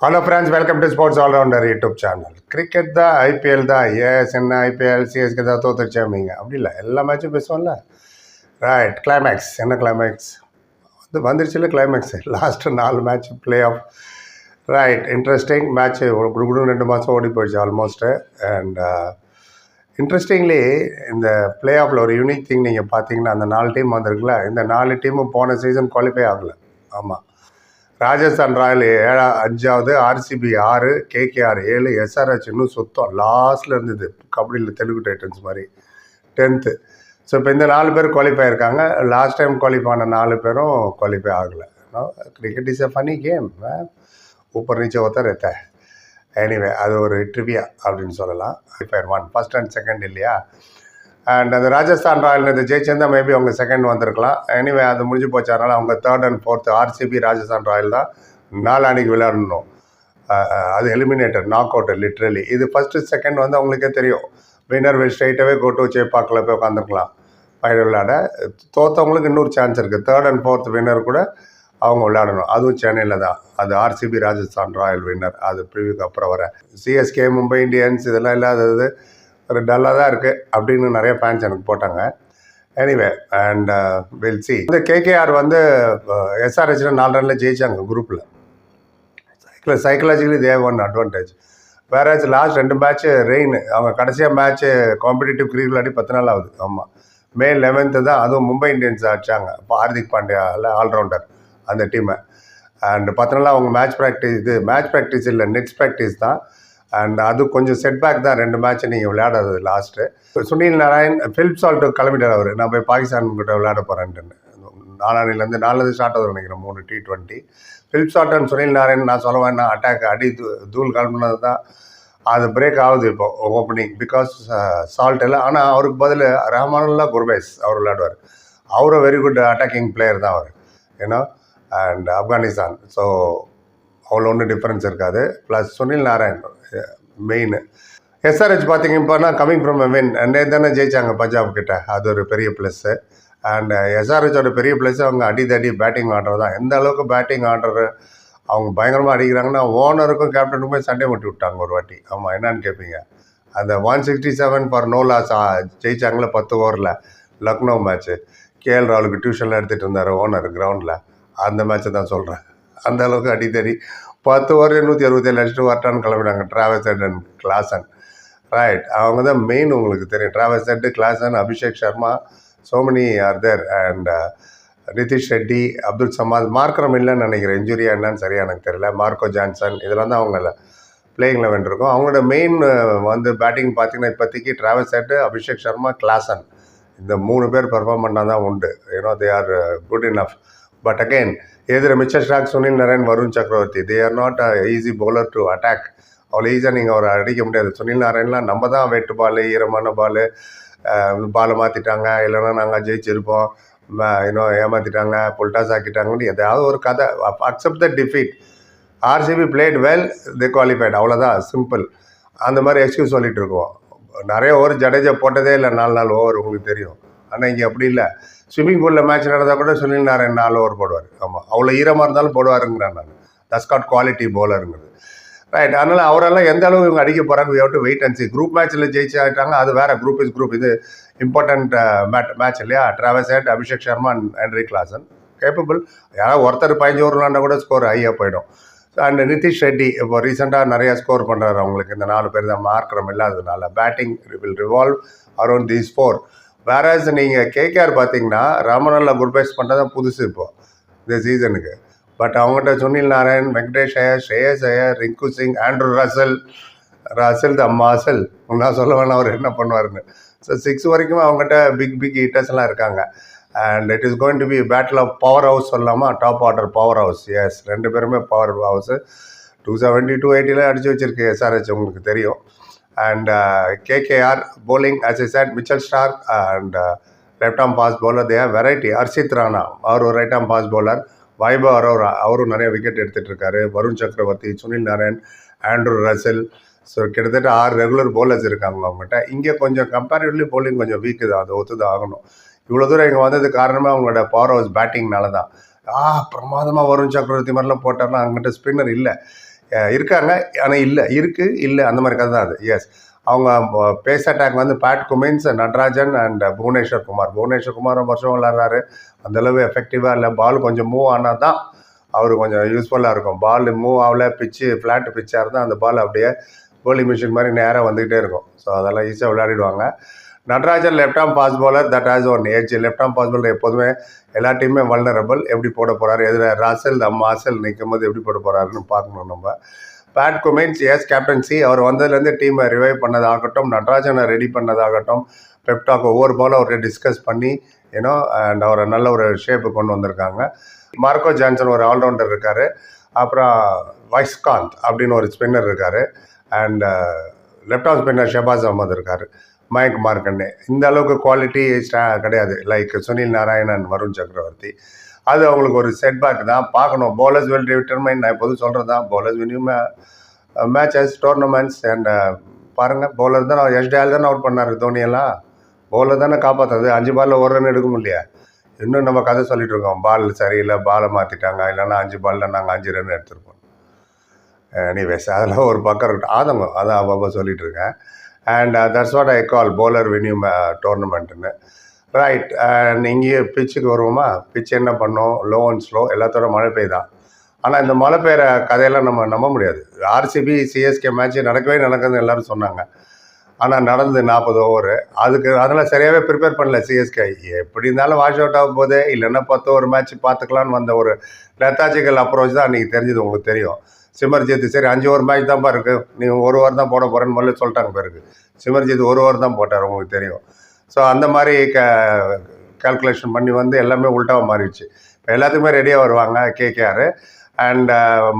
Hello friends welcome to sports allrounder YouTube channel cricket தான் IPL தான் ஏஎஸ் என்ன ஐபிஎல் சிஎஸ்கே தான் தோத்துருச்சாமிங்க அப்படி இல்லை எல்லா மேட்சும் பேசுவோம்ல? ரைட் கிளைமேக்ஸ் என்ன கிளைமேக்ஸ் வந்து வந்துருச்சுல கிளைமேக்ஸ் லாஸ்ட்டு நாலு match play off right interesting match குடு ரெண்டு மாதம் ஓடி போயிடுச்சு ஆல்மோஸ்ட்டு அண்ட் இன்ட்ரெஸ்டிங்லி இந்த ப்ளே ஆஃபில் ஒரு யூனிக் திங் நீங்கள் பார்த்தீங்கன்னா அந்த நாலு டீம் வந்திருக்குல்ல இந்த நாலு டீமும் போன சீசன் குவாலிஃபை ஆகலை. ஆமாம் ராஜஸ்தான் ராயல் ஏழா அஞ்சாவது ஆர்சிபி ஆறு கேகேஆர் ஏழு எஸ்ஆர்ஹெச் இன்னும் சுத்தம். லாஸ்ட்டில் இருந்தது. கபடியில் தெலுங்கு டைட்டன்ஸ் மாதிரி. டென்த்து ஸோ இப்போ இந்த நாலு பேர் குவாலிஃபை ஆயிருக்காங்க. லாஸ்ட் டைம் குவாலிஃபை ஆன நாலு பேரும் குவாலிஃபை ஆகலை. Cricket is a funny game ஊப்பர் நீச்சை ஒருத்தர் எத்த? எனிவே அது ஒரு ட்ரிவியா அப்படின்னு சொல்லலாம். Qualifier one first and second இல்லையா? அண்ட் அந்த ராஜஸ்தான் ராயல் இந்த ஜெயிச்சிருந்தா மேபி அவங்க செகண்ட் வந்திருக்கலாம். எனிவே அது முடிஞ்சு போச்சு. அதனால் அவங்க third and fourth RCB Rajasthan royal தான் நாலாணிக்கு விளையாடணும். அது எலிமினேட்டர் நாக் அவுட் லிட்ரலி இது ஃபஸ்ட்டு செகண்ட் வந்து அவங்களுக்கே தெரியும். வின்னர் வில் ஸ்ட்ரைட்டாகவே கோட்டு சேப்பாக்கில் போய் உட்காந்துருக்கலாம் ஃபைனல் விளையாட. தோத்தவங்களுக்கு இன்னொரு சான்ஸ் இருக்குது தேர்ட் அண்ட் ஃபோர்த் வின்னர் கூட அவங்க விளையாடணும். அதுவும் சென்னையில் தான். அது ஆர்சிபி ராஜஸ்தான் ராயல் வின்னர் அது ப்ரிவியூக்கு அப்புறம் வர. சிஎஸ்கே மும்பை இந்தியன்ஸ் இதெல்லாம் இல்லாதது ஒரு டல்லாக தான் இருக்குது அப்படின்னு நிறைய ஃபேன்ஸ் எனக்கு போட்டாங்க. எனிவே அண்ட் வில் சி இந்த கேகேஆர் வந்து uh, எஸ்ஆர்ஹெச்சில் நாலு ரனில் ஜெயிச்சாங்க குரூப்பில் cycle psychologically they've one advantage வேற லாஸ்ட் ரெண்டு மேட்ச்சு ரெயின் அவங்க கடைசியாக மேட்ச்சு காம்படிட்டிவ் கிரிக்கெட் விளையாடி பத்து நாள் ஆகுது ஆமாம் மே லெவன்த்து தான் அதுவும் மும்பை இந்தியன்ஸ் ஆச்சாங்க இப்போ ஹார்திக் பாண்டியாவில் ஆல்ரவுண்டர் அந்த டீமை அண்ட் பத்து நாள் அவங்க மேட்ச் ப்ராக்டிஸ் இது மேட்ச் ப்ராக்டிஸ் இல்லை நெட்ஸ் ப்ராக்டிஸ் தான். அண்ட் அது கொஞ்சம் செட்பேக் தான். ரெண்டு மேட்ச் நீங்கள் விளையாடாது last Sunil Narine Philip Salt கிளம்பிட்டார் அவர். நான் போய் பாகிஸ்தான் கிட்ட விளையாட போகிறேன்ட்டு நாலாணிலேருந்து நாலுலேருந்து ஸ்டார்ட் ஆகுது நினைக்கிறேன். மூணு T twenty Philip Salt and Sunil Narine நான் சொல்ல நான் அட்டாக் அடி தூ- தூள் கிளம்புனது தான். அது பிரேக் ஆகுது இப்போ ஓப்பனிங் பிகாஸ் சால்ட் எல்லாம் ஆனால் அவருக்கு பதில் ரஹ்மானுல்லா குர்பேஸ் அவர் விளையாடுவார். அவரும் வெரி குட் அட்டாக்கிங் பிளேயர் தான் அவர். ஏன்னா அண்ட் ஆப்கானிஸ்தான் ஸோ அவ்வளோ ஒன்றும் டிஃப்ரென்ஸ் இருக்காது. Plus Sunil Narine main SRH பார்த்தீங்க இப்போனா கமிங் ஃப்ரம் வின் நேற்று தானே ஜெயிச்சாங்க பஞ்சாப் கிட்ட. அது ஒரு பெரிய ப்ளஸ்ஸு அண்ட் எஸ்ஆர்ஹெச்சோட பெரிய ப்ளஸ் அவங்க அடிதடி பேட்டிங் ஆடுறது தான். எந்த அளவுக்கு பேட்டிங் ஆடுறது அவங்க பயங்கரமாக அடிக்கிறாங்கன்னா ஓனருக்கும் கேப்டனுக்குமே சண்டை முட்டி விட்டாங்க ஒரு வாட்டி. ஆமாம் என்னன்னு கேட்பீங்க அந்த one sixty seven for no loss ஜெயித்தாங்களே பத்து ஓவரில் லக்னோ மேட்ச்சு கேஎல் ராகுலுக்கு டியூஷனில் எடுத்துகிட்டு இருந்தார் ஓனர் கிரவுண்டில் அந்த மேட்ச்சை தான் சொல்கிறேன் அந்த அளவுக்கு அடித்தடி. பத்து ஓவர் நூற்றி அறுபத்தேழு அடிச்சுட்டு வரட்டான்னு கிளம்பினாங்க. Travis Head and Klaasen right அவங்க தான் மெயின் உங்களுக்கு தெரியும். Travis Head Klaasen Abhishek Sharma சோமனி are there and Nitish Reddy Abdul Samad Markram இல்லைன்னு நினைக்கிறேன். இன்ஜுரியா என்னன்னு சரியா எனக்கு தெரியல. மார்க்கோ ஜான்சன் இதெல்லாம் தான் அவங்கள பிளேயிங் லெவன் இருக்கும். அவங்களோட மெயின் uh, வந்து பேட்டிங் பார்த்தீங்கன்னா இப்போதைக்கு Travis set Abhishek Sharma Klaasen இந்த மூணு பேர் பர்ஃபார்ம் பண்ணால் தான் உண்டு you know they are good enough but again again Mitchell Starc Sunil Narine Varun Chakravarthy. They are not easy bowler to attack அவ்வளோ ஈஸியாக நீங்கள் அவரை அடிக்க முடியாது. சுனில் நாராயண்லாம் நம்ம தான் வெட்டு பால் ஈரமான பால் பாலை மாற்றிட்டாங்க இல்லைன்னா நாங்கள் ஜெயிச்சிருப்போம். இன்னும் ஏமாற்றிட்டாங்க புல்டாஸ் ஆக்கிட்டாங்கன்னு எதாவது ஒரு கதை. Accept the defeat RCB played well they qualified அவ்வளோதான் சிம்பிள் அந்த மாதிரி எக்ஸ்கியூஸ் சொல்லிகிட்டு இருக்கோம். நிறைய ஓவர் ஜடேஜா போட்டதே இல்லை. நாலு நாள் ஓவர் உங்களுக்கு தெரியும். ஆனால் இங்கே அப்படி இல்லை. ஸ்விம்மிங் பூலில் மேட்ச் நடந்தால் கூட சுனில் நாராயண் நாலு ஓவர் போடுவார். ஆமாம் அவ்வளோ ஈரமாக இருந்தாலும் போடுவாருங்கிறேன் நான். தஸ்காட் குவாலிட்டி போலருங்கிறது ரைட் அதனால் அவரெல்லாம் எந்த அளவு இவங்க அடிக்க போகிறாங்க we to wait and see group மேட்ச்சில் ஜெயிச்சாட்டாங்க அது வேறு குரூப் இஸ் குரூப் இது இம்பார்ட்டண்ட் மேட் மேட்ச் இல்லையா? Travis Head Abhishek Sharma and Henry Klaasen capable யாராவது ஒருத்தர் பதினஞ்சு ஓவர் விளாண்டா கூட ஸ்கோர் ஹையாக போயிடும். அண்ட் நிதிஷ் ரெட்டி இப்போ ரீசெண்டாக நிறையா ஸ்கோர் பண்ணுறாரு அவங்களுக்கு. இந்த நாலு பேர் தான் மார்க்கரம் இல்லாததுனால. Batting will revolve around these four whereas நீங்கள் கேகேஆர் பார்த்தீங்கன்னா ராமநல்லா குர்பேஸ் பண்ணுறது தான் புதுசு இப்போ இந்த சீசனுக்கு பட் அவங்ககிட்ட Sunil Narine Venkatesh Iyer Shreyas Iyer Rinku Singh Andre Russell Russell the muscle நான் சொல்ல வேணாம் அவர் என்ன பண்ணுவாருன்னு. ஸோ சிக்ஸ் வரைக்கும் அவங்ககிட்ட பிக் பிக் ஹீட்டர்ஸ்லாம் இருக்காங்க. And it is going to be battle of powerhouse சொல்லலாமா top order power house S ரெண்டு பேருமே powerhouse two seventy two எயிட்டியில் அடிச்சு வச்சிருக்கு எஸ்ஆர்ஹெச் உங்களுக்கு தெரியும். And KKR uh, bowling as I said Mitchell Starc and left arm pace bowler the variety Harshit Rana அவர் ஒரு right ஆம் பாஸ் பவுலர் வைபவ் அரோரா அவரும் நிறைய விக்கெட் எடுத்துகிட்டு இருக்காரு. Varun Chakravarthy Sunil Narine Andre Russell so கிட்டத்தட்ட ஆறு ரெகுலர் பவுலர்ஸ் இருக்காங்க அவங்ககிட்ட. இங்கே கொஞ்சம் கம்பேரிட்டிவ்லி பவுலிங் கொஞ்சம் வீக்கு தான். அது ஒத்து தான் ஆகணும். இவ்வளோ தூரம் இங்கே வந்தது காரணமாக அவங்களோட பவர் ஹவுஸ் பேட்டிங்னால தான் ஆ பிரமாதமாக வருண் சக்கரவர்த்தி மாதிரிலாம் போட்டார்னா அவங்ககிட்ட ஸ்பின்னர் இல்லை. இருக்காங்க. ஆனால் இல்லை. இருக்குது இல்லை. அந்த மாதிரி கதை தான் அது. எஸ் அவங்க பேஸ் அட்டாக் வந்து Pat Cummins Natarajan and Bhuvneshwar Kumar. Bhuvneshwar Kumar வருஷம் விளாட்றாரு அந்தளவு எஃபெக்டிவாக இல்லை. பால் கொஞ்சம் மூவ் ஆனால் தான் அவர் கொஞ்சம் யூஸ்ஃபுல்லாக இருக்கும். பால் மூவ் ஆகல. பிச்சு ஃப்ளாட் பிச்சாக இருந்தால் அந்த பால் அப்படியே கோலி மிஷின் மாதிரி நேராக வந்துக்கிட்டே இருக்கும். ஸோ அதெல்லாம் ஈஸியாக விளையாடிடுவாங்க. Natarajan left arm pace bowler that has one edge left arm pace bowler எப்போதுமே எல்லா டீமுமே வல்னரபிள் எப்படி போட போகிறாரு எதிர ராசல் நம்ம ஆசல் நிற்கும் போது எப்படி போட போகிறாருன்னு பார்க்கணும் நம்ம. பேட் குமின்ஸ் எஸ் கேப்டன்சி அவர் வந்ததுலேருந்து டீமை ரிவைவ் பண்ணதாகட்டும் நடராஜனை ரெடி பண்ணதாகட்டும் பெப்டாக் ஒவ்வொரு பாலும் அவர்கிட்ட டிஸ்கஸ் பண்ணி ஏன்னோ அண்ட் அவரை நல்ல ஒரு ஷேப்பு கொண்டு வந்திருக்காங்க. மார்க்கோ ஜான்சன் ஒரு ஆல்ரவுண்டர் இருக்கார். அப்புறம் வைஸ்காந்த் அப்படின்னு ஒரு ஸ்பின்னர் இருக்கார். And left off spinner Shahbaz Ahmed இருக்கார். மயங்க் மார்க்கண்டே இந்த அளவுக்கு குவாலிட்டி ஸ்டா கிடையாது. லைக் சுனில் நாராயணன் வருண் சக்கரவர்த்தி அது அவங்களுக்கு ஒரு செட்பேக் தான். பார்க்கணும். Bowlers வில் டிட்டர்மைன் நான் எப்போதும் சொல்கிறது தான். Bowlers win matches tournaments and பாருங்கள் பவுலர் தான் எஸ் டேல் தானே அவுட் பண்ணார் தோனியெல்லாம் பவுலர் தானே காப்பாற்றுறது அஞ்சு பாலில் ஒரு ரன் எடுக்க முடியல. இன்னும் நம்ம கதை சொல்லிட்டு இருக்கோம். பால் சரியில்லை பாலை மாற்றிட்டாங்க இல்லைன்னா அஞ்சு பாலில் நாங்கள் அஞ்சு ரன் எடுத்திருப்போம். எனிவேஸ் அதெல்லாம் ஒரு பக்கம் இருக்கட்டும். ஆதங்கம் அதான் அப்பப்போ சொல்லிகிட்டு இருக்கேன். And that's what I call bowler win டோர்னமெண்ட்டுன்னு ரைட் அண்ட் இங்கேயே பிச்சுக்கு வருவோமா? பிச்சு என்ன பண்ணோம்? லோ அண்ட் ஸ்லோ எல்லாத்தோட மழை பெய்தான் ஆனால் இந்த மழை பெய்கிற கதையெல்லாம் நம்ம நம்ப முடியாது. ஆர்சிபி சிஎஸ்கே மேட்ச் நடக்கவே நடக்குதுன்னு எல்லாரும் சொன்னாங்க. ஆனால் நடந்து நாற்பது ஓவர் அதுக்கு அதெல்லாம் சரியாகவே ப்ரிப்பேர் பண்ணல சிஎஸ்கே எப்படி இருந்தாலும் வாஷ் அவுட் ஆகும் போதே இல்லைன்னா பத்து ஒரு மேட்ச் பார்த்துக்கலான்னு வந்த ஒரு லெத்தாஜிக்கல் அப்ரோச் தான் அன்றைக்கி தெரிஞ்சது உங்களுக்கு தெரியும். சிமர்ஜித் சரி அஞ்சு ஓவர் மேட்ச் தான்ப்பா இருக்குது நீ ஒரு ஓவர் தான் போட போகிறேன்னு முதல்ல சொல்லிட்டாங்க பிறகு சிமர்ஜித் ஒரு ஓவர் தான் போட்டார் உங்களுக்கு தெரியும். ஸோ அந்த மாதிரி க கால்குலேஷன் பண்ணி வந்து எல்லாமே உள்டாவாக மாறிடுச்சு. இப்போ எல்லாத்துக்குமே ரெடியாக வருவாங்க கேகேஆர் அண்ட்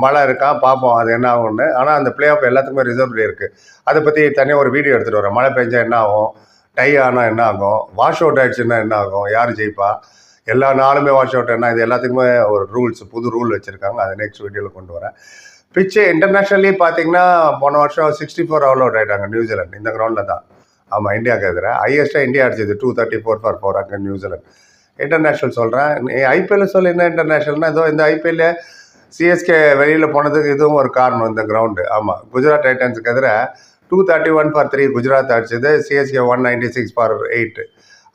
மழை இருக்கா? பார்ப்போம் அது என்ன ஆகும்னு. ஆனால் அந்த பிளே ஆஃப் எல்லாத்துக்குமே ரிசர்வ் இருக்குது அதை பற்றி தனியாக ஒரு வீடியோ எடுத்துகிட்டு வரேன். மழை பெஞ்சால் என்ன ஆகும்? டை ஆனால் என்ன ஆகும்? வாஷ் அவுட் ஆயிடுச்சுன்னா என்ன ஆகும்? யார் ஜெயிப்பா? எல்லா நாளுமே வாஷ் அவுட் என்ன? இது எல்லாத்துக்குமே ஒரு ரூல்ஸ் புது ரூல் வச்சுருக்காங்க. அதை நெக்ஸ்ட் வீடியோவில் கொண்டு வரேன். பிச்சு இன்டர்நேஷ்னலி பார்த்தீங்கன்னா போன வருஷம் சிக்ஸ்டி ஃபோர் ஆல் அவுட் ஆகிட்டாங்க நியூசிலாந்து இந்த கிரவுண்டில் தான். ஆமாம் இந்தியாவுக்கு எதிராக ஹையஸ்ட்டாக இந்தியா அடிச்சது two thirty four for four அங்கே நியூசிலாந்து இன்டர்நேஷ்னல் சொல்கிறேன் ஐபிஎல் சொல்லி என்ன இன்டர்நேஷ்னல்னா ஏதோ இந்த ஐபிஎல்ல சிஎஸ்கே வெளியில் போனதுக்கு இதுவும் ஒரு காரணம் இந்த கிரவுண்டு ஆமாம் குஜராத் டைட்டன்ஸுக்கு எதிராக two thirty one for three Gujarat அடிச்சது CSK one ninety six for eight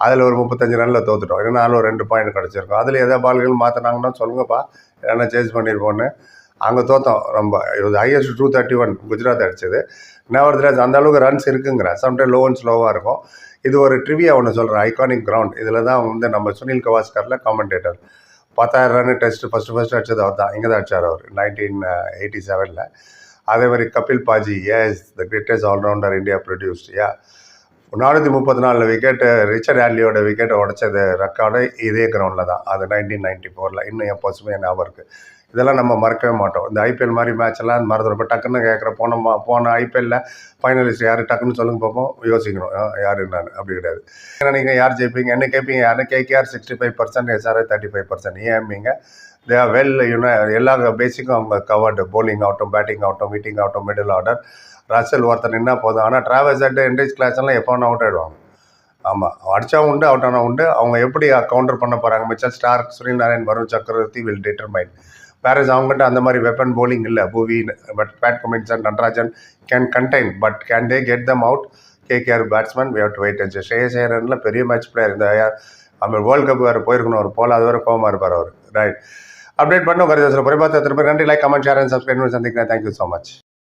அதில் ஒரு முப்பத்தஞ்சு ரனில் தோத்துட்டோம். இதனால ஒரு ரெண்டு பாயிண்ட் கிடச்சிருக்கும். அதில் எதாவது பால்கள் மாற்றினாங்கன்னா சொல்லுங்கப்பா. என்ன சேஞ்ச் பண்ணியிருப்போன்னு அங்கே தோத்தோம். ரொம்ப இது highest two thirty one Gujarat அடிச்சது. நவர்திராஜ் அந்த அளவுக்கு ரன்ஸ் இருக்குங்கிறேன் சம்டைம் லோ அண்ட் ஸ்லோவாக இருக்கும். இது ஒரு ட்ரிவியா ஒன்று சொல்கிறேன் ஐகானிக் கிரவுண்ட் இதில் தான் வந்து நம்ம சுனில் கவாஸ்கரில் காமெண்டேட்டர் பத்தாயிரம் ரன் டெஸ்ட் ஃபஸ்ட்டு ஃபஸ்ட்டு அடிச்சது அவர் தான். இங்கே தான் அடிச்சார் அவர். நைன்டீன் எயிட்டி செவனில் அதே மாதிரி Kapil paaji is the greatest allrounder India produced yeah நானூற்றி முப்பத்தி நாலு விக்கெட்டு ரிச்சர்ட் ஆட்லியோட விக்கெட்டை உடச்சது ரெக்கார்டு இதே கிரவுண்டில் தான். அது நைன்டீன் நைன்ட்டி ஃபோரில் இன்னும் என் பசுமையாக ஞாபகம் இருக்குது இதெல்லாம் நம்ம மறக்கவே மாட்டோம். இந்த ஐபிஎல் மாதிரி மேட்ச் எல்லாம் மறந்துடும் இப்போ டக்குன்னு கேட்குற போன மா போன ஐபிஎல்ல ஃபைனலிஸ்ட் யார்? டக்குன்னு சொல்லுங்க பார்ப்போம் யோசிக்கணும். ஆ, யார் என்னன்னு. அப்படி கிடையாது. ஏன்னா நீங்கள் யார் ஜெயிப்பீங்க? என்ன கேட்பீங்க யாருன்னு KKR sixty five percent SRH thirty five percent ஏம்பிங்க? They are well you know எல்லா பேசிக்கும் அவங்க கவர்டு போலிங் ஆகட்டும் பேட்டிங் ஆகட்டும் மீட்டிங் ஆகட்டும் மிடில் ஆர்டர் ரசல் ஒருத்தர் நின்னா போதும். ஆனால் டிராவல்ஸ் அண்ட் என்ட்ரேஜ் கிளாஸ் எல்லாம் எப்போ அவுட் ஆகிடுவாங்க ஆமாம் அடித்தா உண்டு அவுட் ஆனால் உண்டு. அவங்க எப்படி கவுண்டர் பண்ண போகிறாங்க மிச்சம் ஸ்டார் சுனில் நாராயண் வருண் சக்கரவர்த்தி வில் டிட்டர்மைன் வேறஸ் அவங்ககிட்ட அந்த மாதிரி வெப்பன் போலிங் இல்லை. Bhuvi but Pat Cummins and Natarajan can contain but can they get them out KKR batsman we have to wait and Shreyas ஐயரன்ல பெரிய மேட்ச் பிளேயர் இந்த அவர் வேர்ல்டு கப் வேறு போயிருக்கணும். அவர் போல அது வேறு கோவமாக இருப்பார் அவர். ரைட் அப்டேட் பண்ண கருத்து சொல்ல புரிபாத்த நன்றி. Like comment share and subscribe சந்திக்கிறேன். Thank you so much